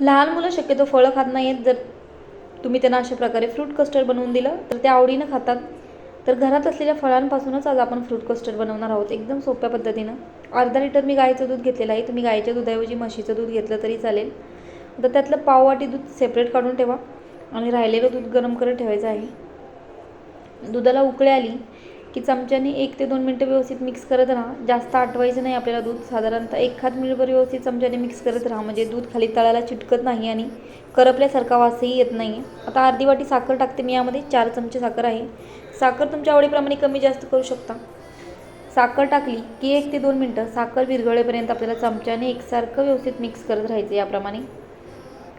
लहान मुलं शक्यतो फळं खात नाहीत जर तुम्ही त्यांना अशा प्रकारे फ्रूट कस्टर्ड बनवून दिलं तर ते आवडीनं खातात. तर घरात असलेल्या फळांपासूनच आज आपण फ्रूट कस्टर्ड बनवणार आहोत. एकदम सोप्या पद्धतीनं. अर्धा लिटर मी गाईचं दूध घेतलेलं आहे. तुम्ही गाईच्या दुधाऐवजी म्हशीचं दूध घेतलं तरी चालेल. तर त्यातलं पाववाटी दूध सेपरेट काढून ठेवा. आणि राहिलेलं दूध गरम करत ठेवायचं आहे. दुधाला उकळी आली की चमच्याने एक ते दोन मिनटं व्यवस्थित मिक्स करत राहा. जास्त आटवायचं नाही आपल्याला दूध. साधारणतः एक हात मिनिटभर व्यवस्थित चमच्याने मिक्स करत राहा. म्हणजे दूध खाली तळाला चिटकत नाही आणि करपल्यासारखा वासही येत नाही. आहे आता अर्धी वाटी साखर टाकते मी. यामध्ये चार चमचे साखर आहे. साखर तुमच्या आवडीप्रमाणे कमी जास्त करू शकता. साखर टाकली की एक ते दोन मिनटं. साखर विरघळेपर्यंत आपल्याला चमच्याने एकसारखं व्यवस्थित मिक्स करत राहायचं याप्रमाणे.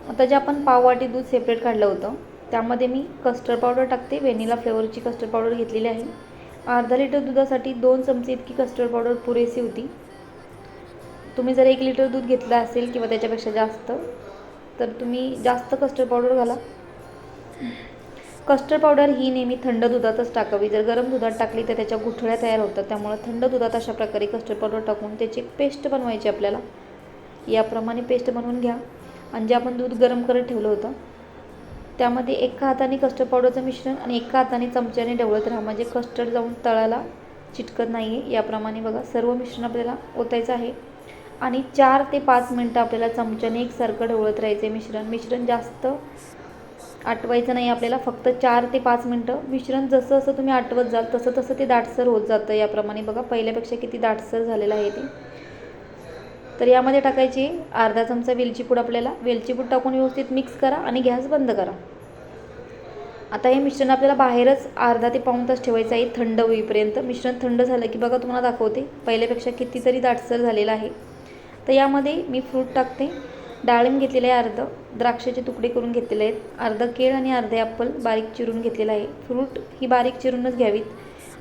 आता जे आपण पाववाटी दूध सेपरेट काढलं होतं त्यामध्ये मी कस्टर्ड पावडर टाकते. व्हॅनिला फ्लेवरची कस्टर्ड पावडर घेतलेली आहे. अर्धा लिटर दुधासाठी दोन चमचे इतकी कस्टर्ड पावडर पुरेशी होती. तुम्ही जर एक लिटर दूध घेतलं असेल किंवा त्याच्यापेक्षा जास्त तर तुम्ही जास्त कस्टर्ड पावडर घाला. कस्टर्ड पावडर ही नेहमी थंड दुधातच टाकावी. जर गरम दुधात टाकली तर त्याच्या गुठळ्या तयार होतात. त्यामुळे थंड दुधात अशा प्रकारे कस्टर्ड पावडर टाकून त्याची पेस्ट बनवायची आपल्याला. याप्रमाणे पेस्ट बनवून घ्या. आणि जे आपण दूध गरम करत ठेवलं होतं त्यामध्ये एका हाताने कस्टर्ड पावडरचं मिश्रण आणि एका हाताने चमच्याने ढवळत राहा. म्हणजे कस्टर्ड जाऊन तळाला चिटकत नाही आहे याप्रमाणे बघा सर्व मिश्रण आपल्याला ओतायचं आहे. आणि चार ते पाच मिनटं आपल्याला चमच्याने एकसारखं ढवळत राहायचं आहे मिश्रण. मिश्रण जास्त आटवायचं नाही आपल्याला फक्त चार ते पाच मिनटं. मिश्रण जसं जसं तुम्ही आटवत जाल तसं तसं ते दाटसर होत जातं. याप्रमाणे बघा पहिल्यापेक्षा किती दाटसर झालेलं आहे ते. तर यामध्ये टाकायची अर्धा चमचा वेलची पूड आपल्याला. वेलची पूड टाकून व्यवस्थित मिक्स करा आणि गॅस बंद करा. आता हे मिश्रण आपल्याला बाहेरच अर्धा ते पाऊण तास ठेवायचं आहे थंड होईपर्यंत. मिश्रण थंड झालं की बघा तुम्हाला दाखवते पहिल्यापेक्षा कितीतरी दाटसर झालेलं आहे. तर यामध्ये मी फ्रूट टाकते. डाळिंब घेतलेलं आहे अर्धं द्राक्षाचे तुकडे करून घेतलेले आहेत. अर्धं केळ आणि अर्धे ॲप्पल बारीक चिरून घेतलेलं आहे. फ्रूट ही बारीक चिरूनच घ्यावीत.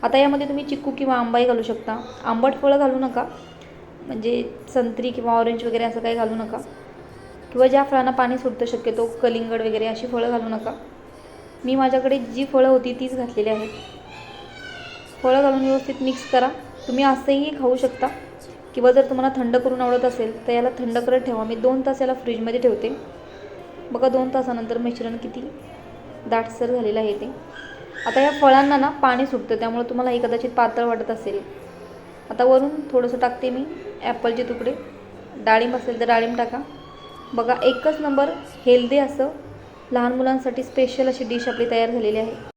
आता यामध्ये तुम्ही चिक्कू किंवा आंबाही घालू शकता. आंबट फळं घालू नका. म्हणजे संत्री किंवा ऑरेंज वगैरे असं काही घालू नका. किंवा ज्या फळांना पाणी सुटतं शक्यतो कलिंगड वगैरे अशी फळं घालू नका. मी माझ्याकडे जी फळं होती तीच घातलेली आहेत. फळं घालून व्यवस्थित मिक्स करा. तुम्ही असंही खाऊ शकता. किंवा जर तुम्हाला थंड करून आवडत असेल तर याला थंड करत ठेवा. मी दोन तास याला फ्रीजमध्ये ठेवते. बघा दोन तासानंतर मिश्रण किती दाटसर झालेलं आहे ते. आता या फळांना ना पाणी सुटतं त्यामुळे तुम्हाला हे कदाचित पातळ वाटत असेल. आता वरून थोडंसं टाकते मी ॲपलचे तुकडे. डाळिंब असेल तर डाळिंब टाका. बघा एकच नंबर हेल्दी असं लहान मुलांसाठी स्पेशल अशी डिश आपली तयार झालेली आहे.